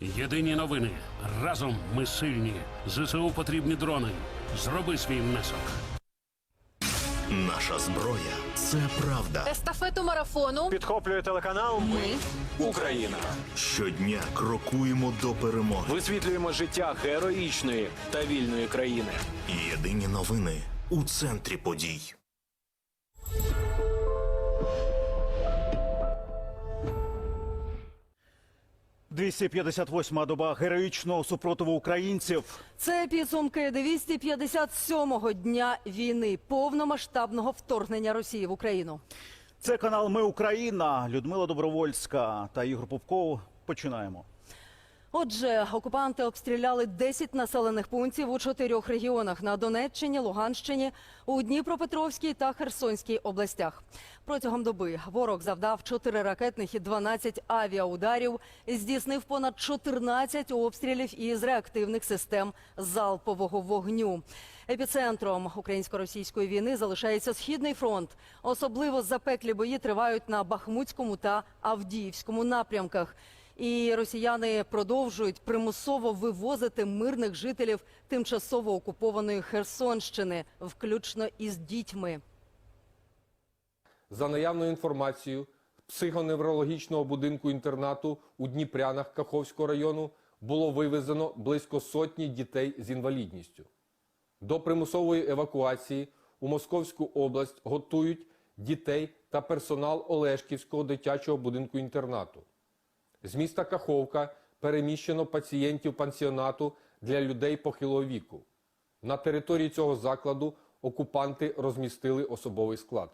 Єдині новини. Разом ми сильні. ЗСУ потрібні дрони. Зроби свій внесок. Наша зброя це правда. Естафету марафону Підхоплює телеканал ми Україна. Щодня крокуємо до перемоги. Висвітлюємо життя героїчної та вільної країни. Єдині новини у центрі подій. – 258-ма доба героїчного супротиву українців. Це підсумки 257-го дня війни, повномасштабного вторгнення Росії в Україну. Це канал Ми Україна. Людмила Добровольська та Ігор Попков. Починаємо. Отже, окупанти обстріляли 10 населених пунктів у чотирьох регіонах на Донеччині, Луганщині, у Дніпропетровській та Херсонській областях. Протягом доби ворог завдав 4 ракетних і 12 авіаударів, здійснив понад 14 обстрілів із реактивних систем залпового вогню. Епіцентром українсько-російської війни залишається східний фронт. Особливо запеклі бої тривають на Бахмутському та Авдіївському напрямках. І росіяни продовжують примусово вивозити мирних жителів тимчасово окупованої Херсонщини, включно із дітьми. За наявною інформацією психоневрологічного будинку інтернату у Дніпрянах Каховського району було вивезено близько сотні дітей з інвалідністю. До примусової евакуації у Московську область готують дітей та персонал Олешківського дитячого будинку інтернату. З міста Каховка переміщено пацієнтів пансіонату для людей похилого віку. На території цього закладу окупанти розмістили особовий склад.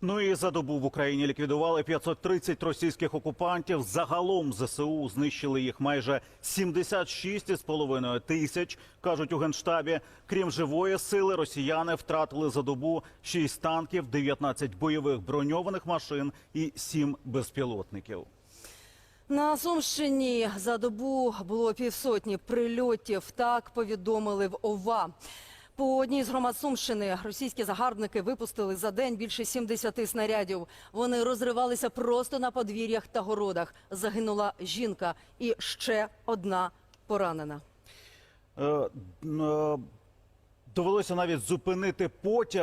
Ну і за добу в Україні ліквідували 530 російських окупантів. Загалом ЗСУ знищили їх майже 76,5 тисяч, кажуть у генштабі. Крім живої сили, росіяни втратили за добу 6 танків, 19 бойових броньованих машин і 7 безпілотників. На Сумщині за добу було півсотні прильотів. Так повідомили в ОВА. По одній з громад Сумщини російські загарбники випустили за день більше 70 снарядів. Вони розривалися просто на подвір'ях та городах. Загинула жінка і ще одна поранена. Е, е, довелося навіть зупинити потяг.